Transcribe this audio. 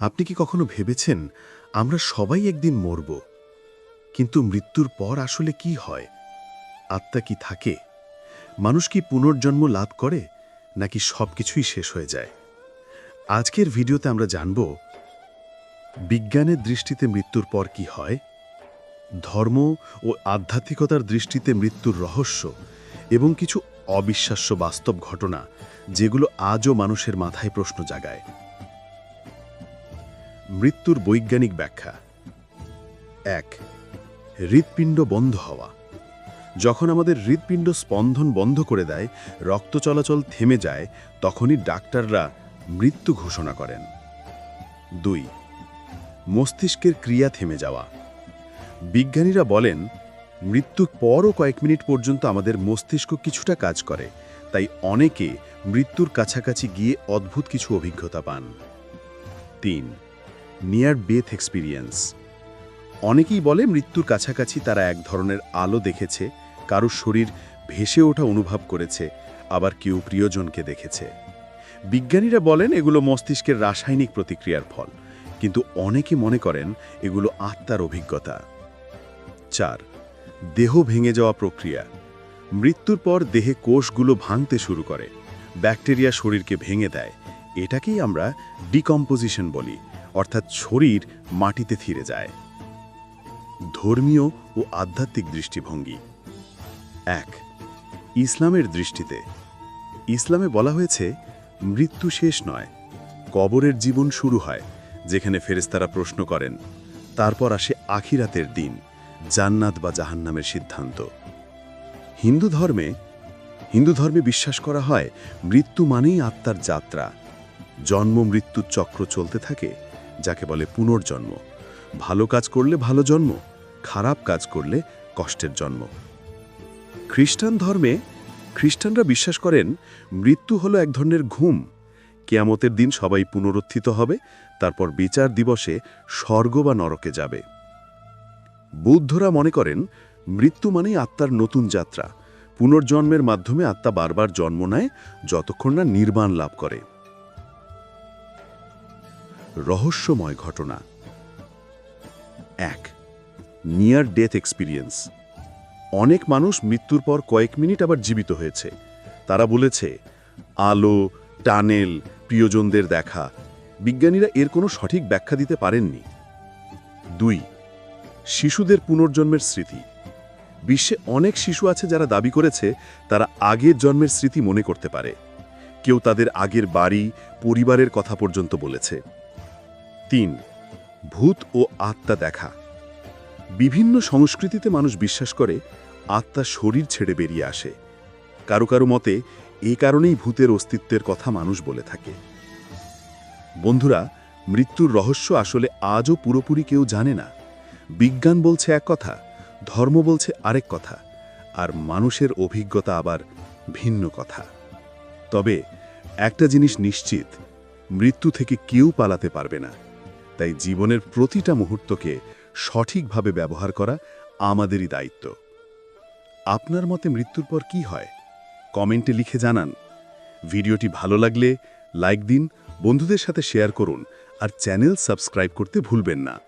আপনি কি কখনো ভেবেছেন আমরা সবাই একদিন মরব? কিন্তু মৃত্যুর পর আসলে কি হয়? আত্মা কি থাকে? মানুষ কি পুনর্জন্ম লাভ করে, নাকি সবকিছুই শেষ হয়ে যায়? আজকের ভিডিওতে আমরা জানব, বিজ্ঞানের দৃষ্টিতে মৃত্যুর পর কি হয়, ধর্ম ও আধ্যাত্মিকতার দৃষ্টিতে মৃত্যুর রহস্য, এবং কিছু অবিশ্বাস্য বাস্তব ঘটনা, যেগুলো আজও মানুষের মাথায় প্রশ্ন জাগায়। মৃত্যুর বৈজ্ঞানিক ব্যাখ্যা। এক, হৃৎপিণ্ড বন্ধ হওয়া। যখন আমাদের হৃৎপিণ্ড স্পন্দন বন্ধ করে দেয়, রক্ত চলাচল থেমে যায়, তখনই ডাক্তাররা মৃত্যু ঘোষণা করেন। দুই, মস্তিষ্কের ক্রিয়া থেমে যাওয়া। বিজ্ঞানীরা বলেন মৃত্যুর পরও কয়েক মিনিট পর্যন্ত আমাদের মস্তিষ্ক কিছুটা কাজ করে, তাই অনেকে মৃত্যুর কাছাকাছি গিয়ে অদ্ভুত কিছু অভিজ্ঞতা পান। তিন নিয়ার বেথ এক্সপিরিয়েন্স অনেকেই বলে মৃত্যুর কাছাকাছি তারা এক ধরনের আলো দেখেছে, কারও শরীর ভেসে ওঠা অনুভব করেছে, আবার কেউ প্রিয়জনকে দেখেছে। বিজ্ঞানীরা বলেন এগুলো মস্তিষ্কের রাসায়নিক প্রতিক্রিয়ার ফল, কিন্তু অনেকে মনে করেন এগুলো আত্মার অভিজ্ঞতা। চার, দেহ ভেঙে যাওয়া প্রক্রিয়া। মৃত্যুর পর দেহে কোষগুলো ভাঙতে শুরু করে, ব্যাকটেরিয়া শরীরকে ভেঙে দেয়। এটাকেই আমরা ডিকম্পোজিশন বলি। অর্থাৎ শরীর মাটিতে থিরে যায়। ধর্মীয় ও আধ্যাত্মিক দৃষ্টিভঙ্গি। এক, ইসলামের দৃষ্টিতে। ইসলামে বলা হয়েছে, মৃত্যু শেষ নয়, কবরের জীবন শুরু হয়, যেখানে ফেরেস্তারা প্রশ্ন করেন, তারপর আসে আখিরাতের দিন, জান্নাত বা জাহান্নামের সিদ্ধান্ত। হিন্দু ধর্মে হিন্দু ধর্মে বিশ্বাস করা হয়, মৃত্যু মানেই আত্মার যাত্রা। জন্ম, মৃত্যুর চক্র চলতে থাকে যাকে বলে পুনর্জন্ম। ভালো কাজ করলে ভালো জন্ম, খারাপ কাজ করলে কষ্টের জন্ম। খ্রিস্টান ধর্মে খ্রিস্টানরা বিশ্বাস করেন, মৃত্যু হলো এক ধরনের ঘুম। কেয়ামতের দিন সবাই পুনরুত্থিত হবে, তারপর বিচার দিবসে স্বর্গ বা নরকে যাবে। বৌদ্ধরা মনে করেন, মৃত্যু মানেই আত্মার নতুন যাত্রা। পুনর্জন্মের মাধ্যমে আত্মা বারবার জন্ম নেয়, যতক্ষণ না নির্বাণ লাভ করে। রহস্যময় ঘটনা। এক নিয়ার ডেথ এক্সপিরিয়েন্স অনেক মানুষ মৃত্যুর পর কয়েক মিনিট আবার জীবিত হয়েছে। তারা বলেছে, আলো, টানেল, প্রিয়জনদের দেখা, বিজ্ঞানীরা এর কোনো সঠিক ব্যাখ্যা দিতে পারেননি। দুই, শিশুদের পুনর্জন্মের স্মৃতি। বিশ্বে অনেক শিশু আছে যারা দাবি করেছে, তারা আগের জন্মের স্মৃতি মনে করতে পারে। কেউ তাদের আগের বাড়ি, পরিবারের কথা পর্যন্ত বলেছে। তিন, ভূত ও আত্মা দেখা। বিভিন্ন সংস্কৃতিতে মানুষ বিশ্বাস করে আত্মা শরীর ছেড়ে বেরিয়ে আসে। কারও কারও মতে, এ কারণেই ভূতের অস্তিত্বের কথা মানুষ বলে থাকে। বন্ধুরা, মৃত্যুর রহস্য আসলে আজও পুরোপুরি কেউ জানে না। বিজ্ঞান বলছে এক কথা, ধর্ম বলছে আরেক কথা, আর মানুষের অভিজ্ঞতা আবার ভিন্ন কথা। তবে একটা জিনিস নিশ্চিত, মৃত্যু থেকে কেউ পালাতে পারবে না। তাই জীবনের প্রতিটা মুহূর্তকে সঠিকভাবে ব্যবহার করা আমাদেরই দায়িত্ব। আপনার মতে মৃত্যুর পর কি হয়? কমেন্টে লিখে জানান। ভিডিওটি ভালো লাগলে লাইক দিন, বন্ধুদের সাথে শেয়ার করুন, আর চ্যানেল সাবস্ক্রাইব করতে ভুলবেন না।